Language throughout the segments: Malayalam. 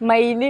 മയിൽ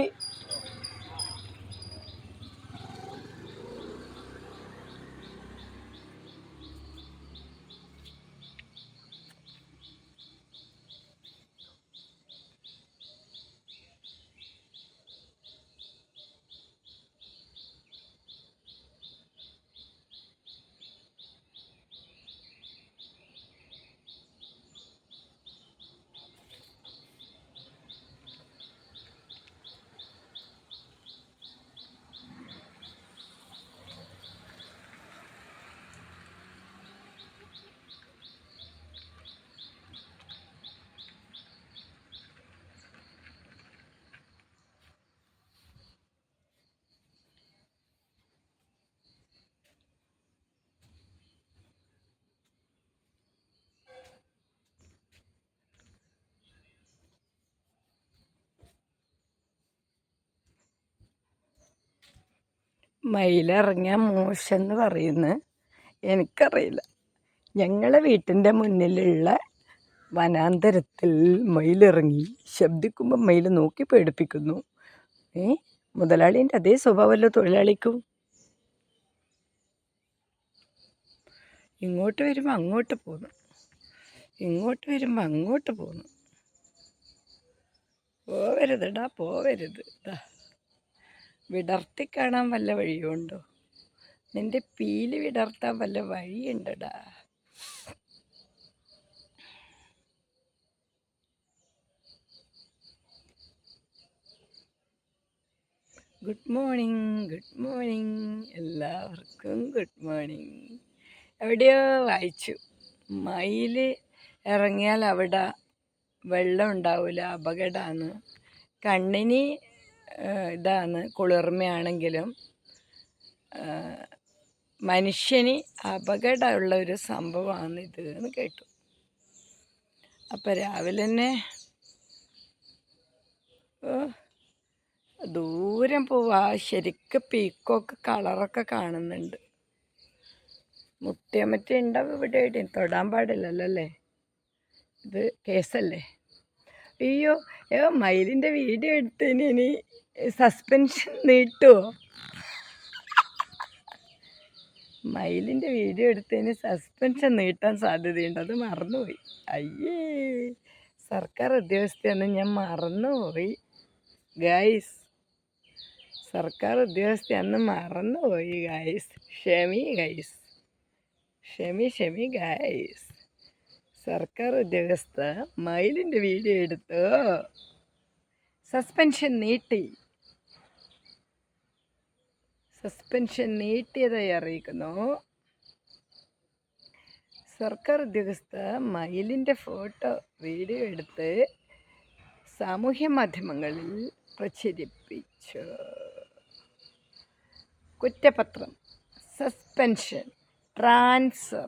മയിലിറങ്ങിയാൽ മോശമെന്ന് പറയുന്നു. എനിക്കറിയില്ല. ഞങ്ങളെ വീട്ടിന്റെ മുന്നിലുള്ള വനാന്തരത്തിൽ മയിലിറങ്ങി ശബ്ദിക്കുമ്പോൾ മയിൽ നോക്കി പേടിപ്പിക്കുന്നു. ഏ മുതലാളിന്റെ അതേ സ്വഭാവമല്ലോ തൊഴിലാളിക്കും? ഇങ്ങോട്ട് വരുമ്പോൾ അങ്ങോട്ട് പോന്നു. ഇങ്ങോട്ട് വരുമ്പോൾ അങ്ങോട്ട് പോന്നു. പോവരുതെടാ പോവരുത്. ഇതാ വിടർത്തി കാണാൻ വല്ല വഴിയുണ്ടോ? നിന്റെ പീൽ വിടർത്താൻ വല്ല വഴിയുണ്ടടാ. Good morning good morning. എല്ലാവർക്കും ഗുഡ് മോർണിംഗ്. എവിടെയോ വായിച്ചു. മയിൽ ഇറങ്ങിയാൽ അവിടെ വെള്ളം ഉണ്ടാവില്ല അപകടമാണ് കണ്ണിന് ഇതാണ് കുളിർമയാണെങ്കിലും മനുഷ്യന് അപകടമുള്ള ഒരു സംഭവമാണ് ഇത് എന്ന് കേട്ടു. അപ്പം രാവിലെ തന്നെ ദൂരം പോവാ ശരിക്കും പീക്കോക്ക് കളറൊക്കെ കാണുന്നുണ്ട്. മുട്ടിയമറ്റ ഉണ്ടാവും ഇവിടെ തൊടാൻ പാടില്ലല്ലോ അല്ലേ? ഇത് കേസല്ലേ? അയ്യോ ഏ മയിലിന്റെ വീഡിയോ എടുത്തതിന് ഇനി സസ്പെൻഷൻ നീട്ടുമോ മയിലിന്റെ വീഡിയോ എടുത്തതിന് സസ്പെൻഷൻ നീട്ടാൻ സാധ്യതയുണ്ട്. അത് മറന്നുപോയി. അയ്യേ സർക്കാർ ഉദ്യോഗസ്ഥയാണ്. ഞാൻ മറന്നുപോയി. ഗായ്സ് സർക്കാർ ഉദ്യോഗസ്ഥയാണെന്ന് മറന്നുപോയി ഗായ്സ് ക്ഷമി ഗൈസ് ക്ഷമി ക്ഷമി ഗൈസ് സർക്കാർ ഉദ്യോഗസ്ഥ മയിലിന്റെ വീഡിയോ എടുത്തു? സസ്പെൻഷൻ നീട്ടി. സസ്പെൻഷൻ നീട്ടിയതായി അറിയിക്കുന്നു. സർക്കാർ ഉദ്യോഗസ്ഥ മയിലിന്റെ ഫോട്ടോ വീഡിയോ എടുത്ത് സാമൂഹ്യ മാധ്യമങ്ങളിൽ പ്രചരിപ്പിച്ചു. കുറ്റപത്രം. സസ്പെൻഷൻ ട്രാൻസ്ഫർ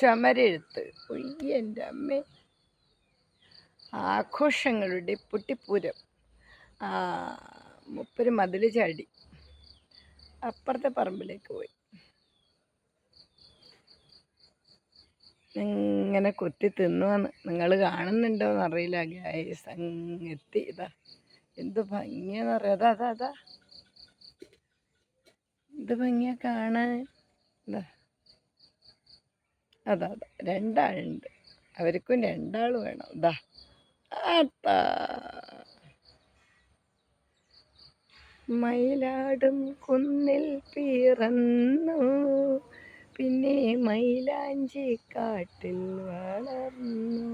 ചമരെഴുത്ത്. ഉയ്യ് എന്റെ അമ്മേ ആഘോഷങ്ങളുടെ പൊട്ടിപ്പൂരം. മുപ്പര് മതിൽ ചാടി. അപ്പുറത്തെ പറമ്പിലേക്ക് പോയി. ഇങ്ങനെ കുത്തി തിന്നുവാന്ന് നിങ്ങൾ കാണുന്നുണ്ടോന്ന് അറിയില്ല ഗ്യാസ് എത്തി ഇതാ. എന്ത് ഭംഗിയാന്ന് അറിയാം. അതാ അതാ അതാ. എന്ത് ഭംഗിയാ കാണാൻ. ഇതാ. അതാ അതാ. രണ്ടാളുണ്ട്. അവർക്കും രണ്ടാൾ വേണം. ഇതാ ആട്ടാ മയിലാടും കുന്നിൽ പിറന്നു. പിന്നെ മൈലാഞ്ചി കാട്ടിൽ വളർന്നു.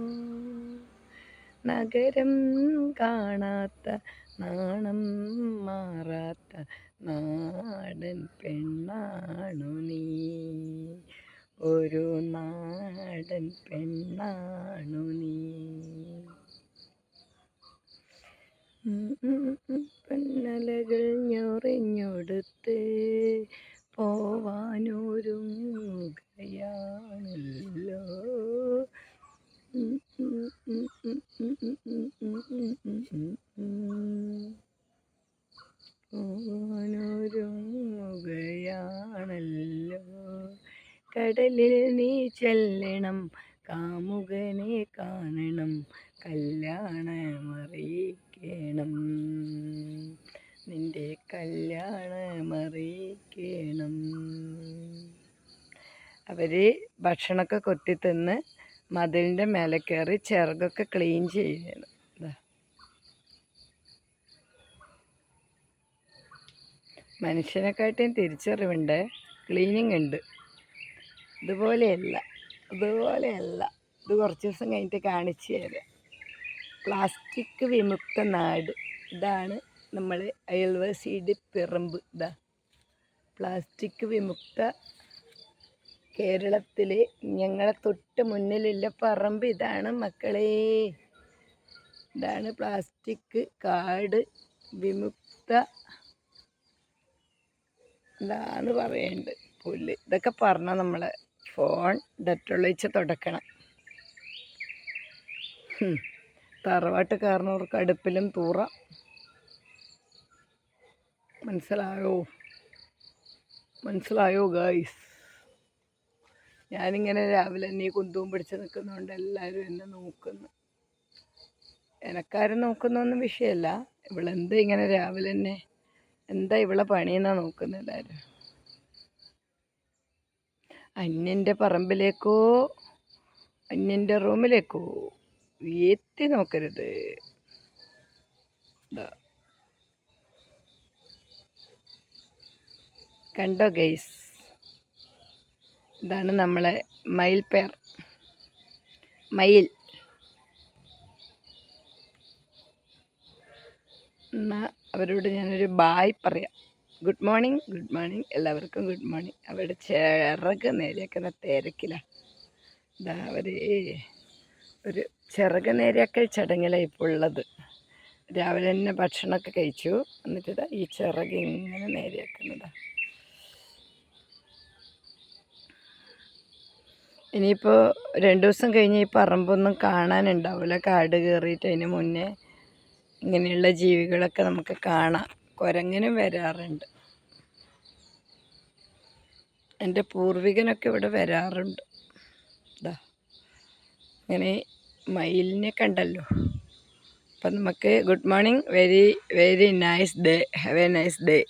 നഗരം കാണാത്ത നാണം മാറാത്ത നാടൻ പെണ്ണാണു നീ. ഒരു നാടൻ പെണ്ണാണു നീ പെണ്ണലകൾ ഞൊറിഞ്ഞൊടുത്ത് പോവാനൊരുങ്ങുകയാണല്ലോ പോവാനൊരുങ്ങുകയാണല്ലോ കടലിൽ നീ ചെല്ലണം കാമുകനെ കാണണം കല്യാണമറിയിക്കണം. നിന്റെ കല്യാണമറിയിക്കണം. അവർ ഭക്ഷണമൊക്കെ കൊത്തി തിന്ന് മതിലിന്റെ മേലെ കയറി ചിറകൊക്കെ ക്ലീൻ ചെയ്യണം. മനുഷ്യനെക്കാട്ടിയും തിരിച്ചറിവുണ്ട് ക്ലീനിങ് ഉണ്ട് ഇതുപോലെയല്ല ഇതുപോലെയല്ല. ഇത് കുറച്ച് ദിവസം കഴിഞ്ഞിട്ട് കാണിച്ചു തരാം. പ്ലാസ്റ്റിക് വിമുക്ത നാട്. ഇതാണ് നമ്മൾ അയൽവാസിയുടെ പിറമ്പ്. ഇതാ. പ്ലാസ്റ്റിക് വിമുക്ത കേരളത്തിലെ ഞങ്ങളെ തൊട്ട് മുന്നിലുള്ള പറമ്പ് ഇതാണ് മക്കളെ. ഇതാണ് പ്ലാസ്റ്റിക് കാട് വിമുക്ത. ഇതാണ് പറയേണ്ടത്. പുല്ല്. ഇതൊക്കെ പറഞ്ഞാൽ നമ്മളെ ഫോൺ ഡെറ്റൊളിച്ച് തുടക്കണം. തറവാട്ട് കാരണവർക്ക് അടുപ്പിലും തൂറ. മനസ്സിലായോ? മനസ്സിലായോ ഗായ്സ് ഞാനിങ്ങനെ രാവിലെ നീ കുന്തവും പിടിച്ച് നിൽക്കുന്നതുകൊണ്ട് എല്ലാവരും എന്നെ നോക്കുന്നു. എനക്കാരും നോക്കുന്നൊന്നും വിഷയമല്ല ഇവളെന്താ ഇങ്ങനെ രാവിലെ തന്നെ? എന്താ ഇവളെ പണിയെന്നാണ് നോക്കുന്നത് എല്ലാവരും അന്യന്റെ പറമ്പിലേക്കോ അന്യന്റെ റൂമിലേക്കോ എത്തി നോക്കരുത്. കണ്ടോ ഗൈസ്? ഇതാണ് നമ്മളെ മയിൽ പേർ മയിൽ. എന്നാ അവരോട് ഞാനൊരു ബായ് പറയാം. ഗുഡ് മോർണിംഗ് ഗുഡ് മോർണിംഗ് എല്ലാവർക്കും ഗുഡ് മോർണിംഗ് അവരുടെ ചിറക് നേരെയാക്കുന്ന തിരക്കിലാണ് ഇതാ അവർ ഒരു ചിറക് നേരെയാക്കൽ ചടങ്ങിലാണ് ഇപ്പോൾ ഉള്ളത്. രാവിലെ തന്നെ ഭക്ഷണമൊക്കെ കഴിച്ചു. എന്നിട്ട് ഇതാ ഈ ചിറക് ഇങ്ങനെ നേരെയാക്കുന്നതാണ് ഇനിയിപ്പോൾ രണ്ട് ദിവസം കഴിഞ്ഞ് ഈ പറമ്പൊന്നും കാണാനുണ്ടാവില്ല കാട് കയറിയിട്ട് അതിന് മുന്നേ ഇങ്ങനെയുള്ള ജീവികളൊക്കെ നമുക്ക് കാണാം. കുരങ്ങനും വരാറുണ്ട്. എന്റെ പൂർവികനൊക്കെ ഇവിടെ വരാറുണ്ട്. ഇതാ ഇങ്ങനെ മയിലിനെ കണ്ടല്ലോ. അപ്പം നമുക്ക് good morning very very nice day have a nice day.